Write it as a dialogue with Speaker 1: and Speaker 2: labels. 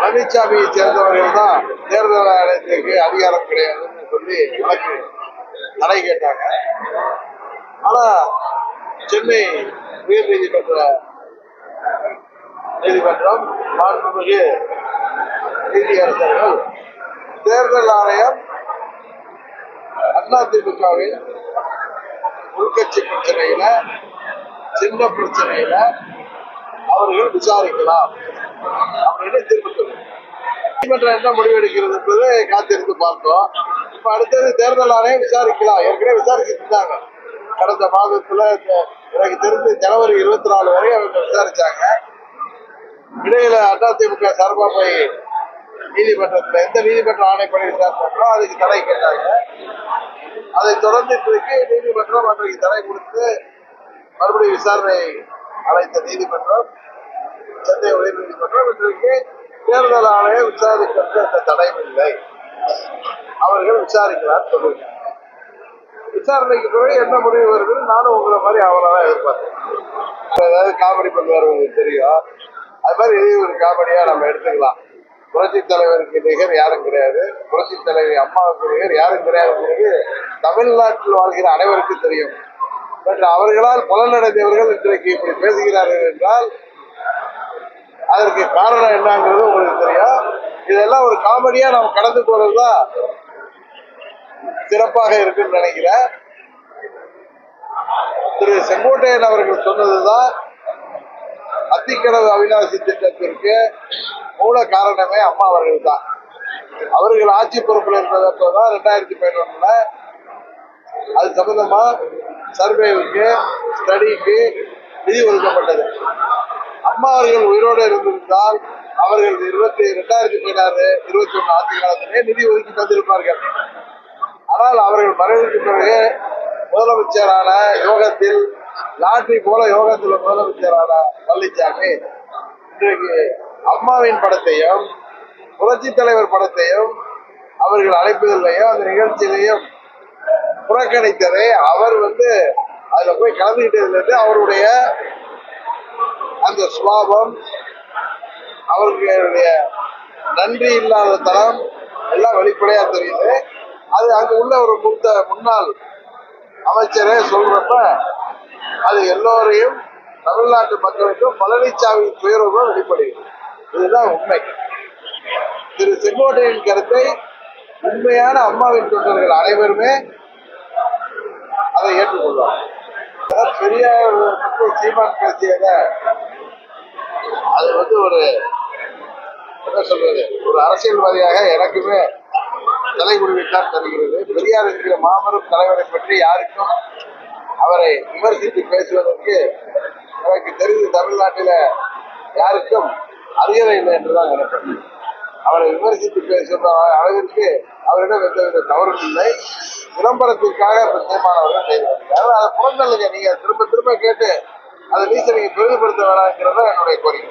Speaker 1: பழனிசாமியை சேர்ந்தவர்கள் தான் தேர்தல் ஆணையத்திற்கு அதிகாரம் கிடையாதுன்னு சொல்லி வழக்கு தடை கேட்டாங்க. ஆனா சென்னை உயர் நீதிமன்ற நீதிமன்றம் மாண்புமிகு நீதியரசர்கள் தேர்தல் ஆணையம் அதிமுகவின் உள்கட்சி பிரச்சனையில சின்ன பிரச்சனையில அவர்கள் விசாரிக்கலாம். என்ன தீர்ப்பு சொல்லுங்க நீதிமன்றம் என்ன முடிவெடுக்கிறது என்பது காத்திருந்து பார்த்தோம். இப்ப அடுத்தது தேர்தல் ஆணையம் விசாரிக்கலாம். ஏற்கனவே விசாரிச்சுட்டு கடந்த மாதத்துல எனக்கு தெரிஞ்சு ஜனவரி இருபத்தி நாலு வரை அவங்க விசாரிச்சாங்க. இடையில அதிமுக சார்பா போய் நீதிமன்றத்துல எந்த நீதிமன்ற ஆணைப்படி விசாரிச்சாங்களோ அதுக்கு தடை கேட்டாங்க. அதை தொடர்ந்து இன்றைக்கு நீதிமன்றம் அன்றைக்கு தடை கொடுத்து மறுபடியும் விசாரணை அழைத்த நீதிமன்றம் சென்னை உயர்நீதிமன்றம் இன்றைக்கு தேர்தல் ஆணையம் விசாரிக்கிறது அந்த தடையும் இல்லை. அவர்கள் விசாரிக்கிறார் சொல்லுங்க விசாரணைக்கு பிறகு என்ன முடிவு வருதுன்னு நானும் உங்களை மாதிரி அவளதான் எதிர்பார்த்தேன். ஏதாவது காமெடி பண்ணுவார் உங்களுக்கு தெரியும். அது மாதிரி இதையும் ஒரு காமெடியா நம்ம எடுத்துக்கலாம். புரட்சி தலைவருக்கு நிகர் யாரும் கிடையாது. புரட்சி தலைவி அம்மாவுக்கு நிகர் யாரும் கிடையாது. தமிழ்நாட்டில் வாழ்கிற அனைவருக்கும் தெரியும். பட் அவர்களால் புலனடைந்தவர்கள் இன்றைக்கு இப்படி பேசுகிறார்கள் என்றால் அதற்கு காரணம் என்னங்கிறது உங்களுக்கு தெரியும். இதெல்லாம் ஒரு காமெடியா நம்ம கடந்து போறதுதான் சிறப்பாக இருக்குன்னு நினைக்கிறேன். திரு செங்கோட்டையன் அவர்கள் சொன்னதுதான் அத்திக்கடவு அவிநாசி திட்டத்திற்கு மூல காரணமே அம்மா அவர்கள் தான் அவர்கள் ஆட்சி பொறுப்பில் இருந்ததப்பதான் ரெண்டாயிரத்தி பதினொன்னுல அது சம்பந்தமா சர்வேவுக்கு ஸ்டடிக்கு நிதி ஒதுக்கப்பட்டது. அம்மா அவர்கள் உயிரோடு இருந்திருந்தால் அவர்கள் இருபத்தி ரெண்டாயிரத்தி பதினாறு இருபத்தி ஒன்று ஆட்சி காலத்திலே நிதி ஒதுக்கி தந்திருப்பார்கள். ஆனால் அவர்கள் மறைவுக்கு பிறகு முதலமைச்சரான யோகத்தில் லாட்டரி போல யோகத்தில் முதலமைச்சரான பழனிசாமி இன்றைக்கு அம்மாவின் படத்தையும் புரட்சி தலைவர் படத்தையும் அவர்கள் அழைப்பதில்லையோ அந்த நிகழ்ச்சியிலையும் புறக்கணித்ததை அவர் வந்து அதில் போய் கலந்துகிட்டதுலேருந்து அவருடைய அந்த சுபாவம் அவர்களுடைய நன்றி இல்லாத தனம் எல்லாம் வெளிப்படையா தெரியுது. அது அங்க உள்ள ஒரு மூத்த முன்னாள் அமைச்சரே சொல்றப்ப அது எல்லோரையும் தமிழ்நாட்டு மக்களுக்கும் பழனிசாமி துயரமும் வெளிப்படுகிறது. இதுதான் உண்மை. திரு செங்கோட்டையின் கருத்தை உண்மையான அம்மாவின் தொண்டர்கள் அனைவருமே அதை ஏற்றுக்கொள்வார்கள். பெரியார் சீமான் பேசியத அது வந்து ஒரு என்ன சொல்றது ஒரு அரசியல்வாதியாக எனக்குமே தலைமுடிவிட்டார் தருகிறது. பெரியார் என்கிற மாபெரும் தலைவரை பற்றி யாருக்கும் அவரை விமர்சித்து பேசுவதற்கு எனக்கு தெரிந்து தமிழ்நாட்டில யாருக்கும் அருகதை இல்லை என்றுதான் நினைப்பேன் அவரை விமர்சித்து பேசுகிற அளவிற்கு அவரிடம் எந்தவித தவறும் இல்லை. விளம்பரத்திற்காக நிச்சயமானவர்கள் செய்து வருகிறார் அதை புறந்தள்ளுங்க. நீங்க திரும்ப திரும்ப கேட்டு அதை நீச்சல் நீங்க பெரிதுபடுத்த வேணாங்கிறத என்னுடைய கோரிக்கை.